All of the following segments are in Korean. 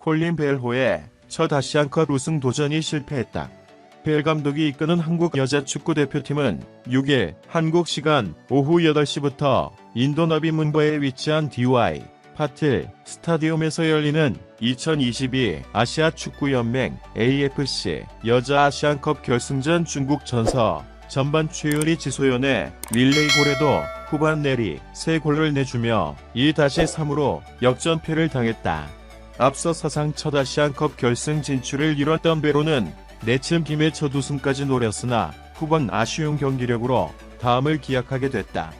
콜린 벨호의 첫 아시안컵 우승 도전이 실패했다. 벨 감독이 이끄는 한국 여자 축구 대표팀은 6일 한국 시간 오후 8시부터 인도나비 문바에 위치한 DY 파틀 스타디움에서 열리는 2022 아시아 축구 연맹 AFC 여자 아시안컵 결승전 중국 전서 전반 최유리 지소연의 릴레이 골에도 후반 내리 세 골을 내주며 2-3으로 역전패를 당했다. 앞서 사상 첫 아시안컵 결승 진출을 이뤘던 베로는 내침 김의 첫 우승까지 노렸으나 후반 아쉬운 경기력으로 다음을 기약하게 됐다.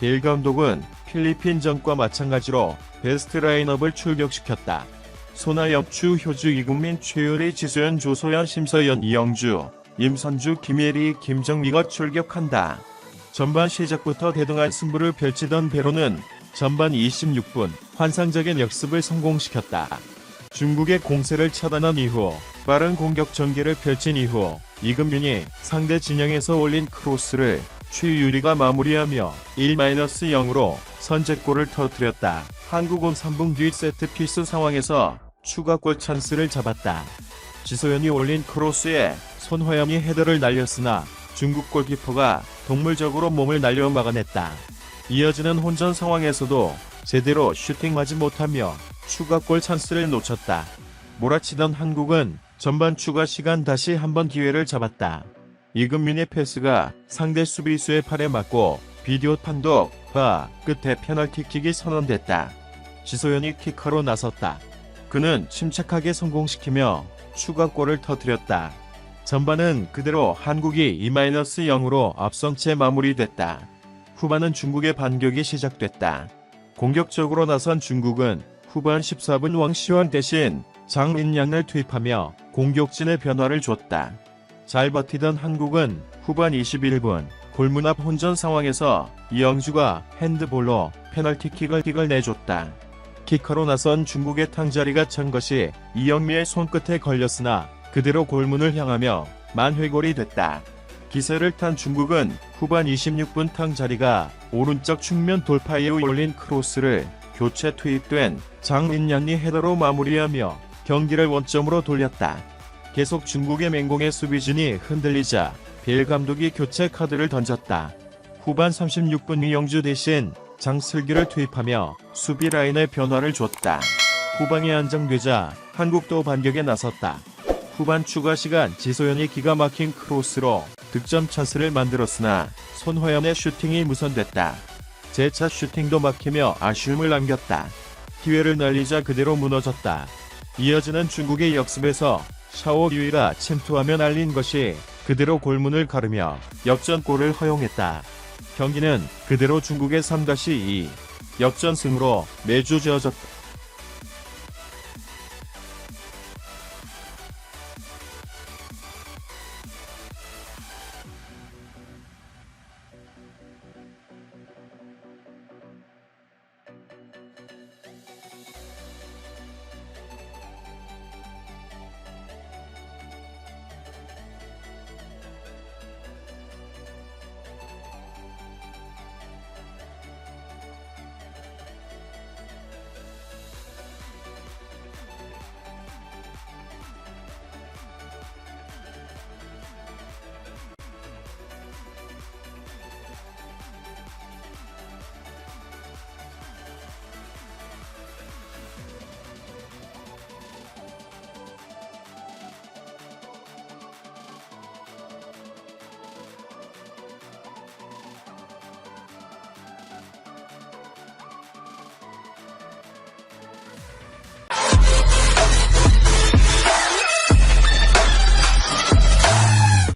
빌 감독은 필리핀전과 마찬가지로 베스트 라인업을 출격시켰다. 손아엽, 추, 효주, 이국민, 최유리, 지소연, 조소연, 심서연, 이영주, 임선주, 김예리, 김정미가 출격한다. 전반 시작부터 대등한 승부를 펼치던 베로는 전반 26분 환상적인 역습을 성공시켰다. 중국의 공세를 차단한 이후 빠른 공격 전개를 펼친 이후 이금민이 상대 진영에서 올린 크로스를 최유리가 마무리하며 1-0으로 선제골을 터뜨렸다. 한국은 3분 뒤 세트 피스 상황에서 추가골 찬스를 잡았다. 지소연이 올린 크로스에 손화영이 헤더를 날렸으나 중국 골키퍼가 동물적으로 몸을 날려 막아냈다. 이어지는 혼전 상황에서도 제대로 슈팅하지 못하며 추가골 찬스를 놓쳤다. 몰아치던 한국은 전반 추가 시간 다시 한번 기회를 잡았다. 이금민의 패스가 상대 수비수의 팔에 맞고 비디오 판독 바 끝에 페널티킥이 선언됐다. 지소연이 키커로 나섰다. 그는 침착하게 성공시키며 추가골을 터뜨렸다. 전반은 그대로 한국이 2-0으로 앞선 채 마무리됐다. 후반은 중국의 반격이 시작됐다. 공격적으로 나선 중국은 후반 14분 왕시환 대신 장민양을 투입하며 공격진의 변화를 줬다. 잘 버티던 한국은 후반 21분 골문 앞 혼전 상황에서 이영주가 핸드볼로 페널티킥을 킥을 내줬다. 키커로 나선 중국의 탕자리가 찬 것이 이영미의 손끝에 걸렸으나 그대로 골문을 향하며 만회골이 됐다. 기세를 탄 중국은 후반 26분 탕 자리가 오른쪽 측면 돌파에 올린 크로스를 교체 투입된 장민양리 헤더로 마무리하며 경기를 원점으로 돌렸다. 계속 중국의 맹공의 수비진이 흔들리자 빌 감독이 교체 카드를 던졌다. 후반 36분 이영주 대신 장슬기를 투입하며 수비 라인의 변화를 줬다. 후방이 안정되자 한국도 반격에 나섰다. 후반 추가 시간 지소연이 기가 막힌 크로스로 득점 찬스를 만들었으나 손화연의 슈팅이 무선됐다. 재차 슈팅도 막히며 아쉬움을 남겼다. 기회를 날리자 그대로 무너졌다. 이어지는 중국의 역습에서 샤오 유이가 침투하며 날린 것이 그대로 골문을 가르며 역전골을 허용했다. 경기는 그대로 중국의 3-2 역전승으로 매주 지어졌다.